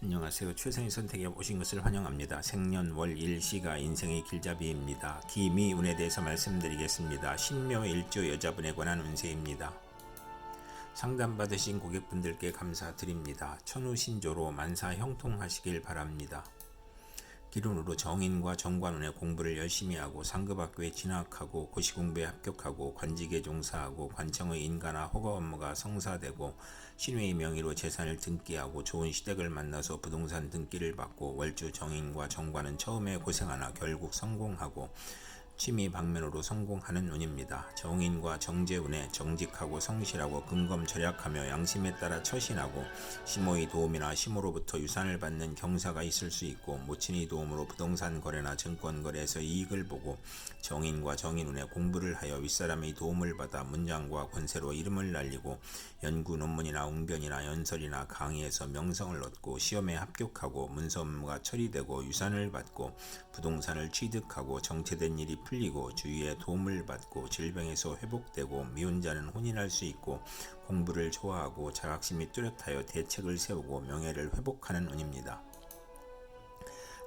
안녕하세요. 최선의 선택에 오신 것을 환영합니다. 생년월 일시가 인생의 길잡이입니다. 기미운에 대해서 말씀드리겠습니다. 신묘 일조 여자분에 관한 운세입니다. 상담받으신 고객분들께 감사드립니다. 천우신조로 만사 형통하시길 바랍니다. 기론으로 정인과 정관운의 공부를 열심히 하고 상급학교에 진학하고 고시공부에 합격하고 관직에 종사하고 관청의 인가나 허가 업무가 성사되고 신회의 명의로 재산을 등기하고 좋은 시댁을 만나서 부동산 등기를 받고 월주 정인과 정관은 처음에 고생하나 결국 성공하고 취미 방면으로 성공하는 운입니다. 정인과 정재운에 정직하고 성실하고 근검 절약하며 양심에 따라 처신하고 시모의 도움이나 시모로부터 유산을 받는 경사가 있을 수 있고 모친의 도움으로 부동산 거래나 증권 거래에서 이익을 보고 정인과 정인운에 공부를 하여 윗사람의 도움을 받아 문장과 권세로 이름을 날리고 연구 논문이나 웅변이나 연설이나 강의에서 명성을 얻고 시험에 합격하고 문서 업무가 처리되고 유산을 받고 부동산을 취득하고 정체된 일이 풀리고 주위의 도움을 받고 질병에서 회복되고 미운 자는 혼인할 수 있고 공부를 좋아하고 자각심이 뚜렷하여 대책을 세우고 명예를 회복하는 운입니다.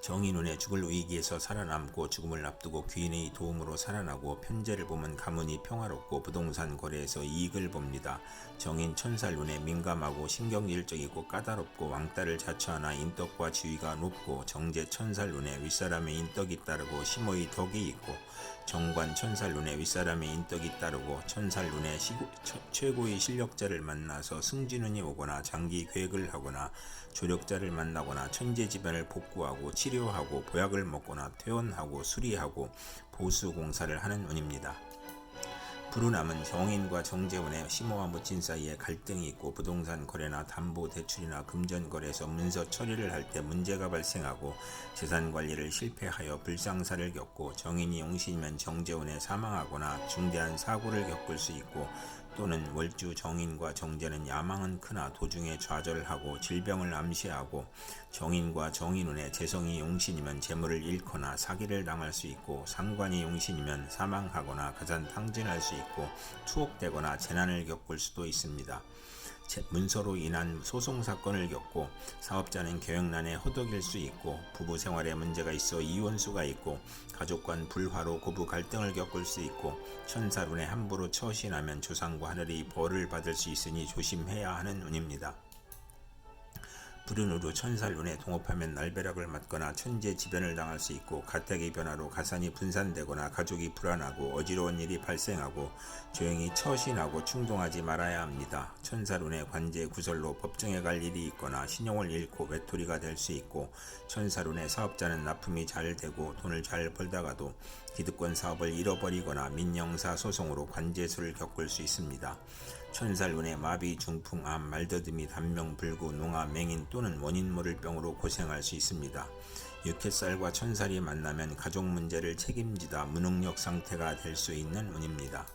정인운에 죽을 위기에서 살아남고 죽음을 앞두고 귀인의 도움으로 살아나고 편제를 보면 가문이 평화롭고 부동산 거래에서 이익을 봅니다. 정인 천살운에 민감하고 신경질적이고 까다롭고 왕따를 자처하나 인덕과 지위가 높고 정제 천살운에 윗사람의 인덕이 따르고 심호의 덕이 있고 정관 천살운에 윗사람의 인덕이 따르고 시고, 처, 최고의 실력자를 만나서 승진운이 오거나 장기 계획을 하거나 조력자를 만나거나 천재지변을 복구하고 치 료하고 보약을 먹거나 퇴원하고 수리하고 보수 공사를 하는 운입니다. 불운함은 정인과 정재원의 심호와 무친 사이에 갈등이 있고 부동산 거래나 담보 대출이나 금전 거래에서 문서 처리를 할 때 문제가 발생하고 재산 관리를 실패하여 불상사를 겪고 정인이 용신이면 정재원에 사망하거나 중대한 사고를 겪을 수 있고 또는 월주 정인과 정제는 야망은 크나 도중에 좌절하고 질병을 암시하고 정인과 정인운의 재성이 용신이면 재물을 잃거나 사기를 당할 수 있고 상관이 용신이면 사망하거나 가산 탕진할 수 있고 투옥되거나 재난을 겪을 수도 있습니다. 문서로 인한 소송 사건을 겪고 사업자는 계획난에 허덕일 수 있고 부부 생활에 문제가 있어 이혼수가 있고 가족 간 불화로 고부 갈등을 겪을 수 있고 천사룬에 함부로 처신하면 조상과 하늘이 벌을 받을 수 있으니 조심해야 하는 운입니다. 불운으로 천살 운에 동업하면 날벼락을 맞거나 천재지변을 당할 수 있고 가택의 변화로 가산이 분산되거나 가족이 불안하고 어지러운 일이 발생하고 조용히 처신하고 충동하지 말아야 합니다. 천살운의 관제 구설로 법정에 갈 일이 있거나 신용을 잃고 외톨이가 될 수 있고 천살운의 사업자는 납품이 잘 되고 돈을 잘 벌다가도 기득권 사업을 잃어버리거나 민영사 소송으로 관제수를 겪을 수 있습니다. 천살운의 마비, 중풍, 암, 말더듬이, 단명, 불구, 농아, 맹인 또는 원인 모를 병으로 고생할 수 있습니다. 육햇살과 천살이 만나면 가족 문제를 책임지다 무능력 상태가 될 수 있는 운입니다.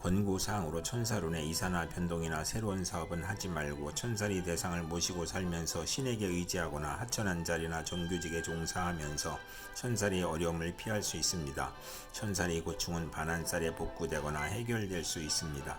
권고사항으로 천살운의 이사나 변동이나 새로운 사업은 하지 말고 천살이 대상을 모시고 살면서 신에게 의지하거나 하천한 자리나 정규직에 종사하면서 천살이 어려움을 피할 수 있습니다. 천살이 고충은 반환살에 복구되거나 해결될 수 있습니다.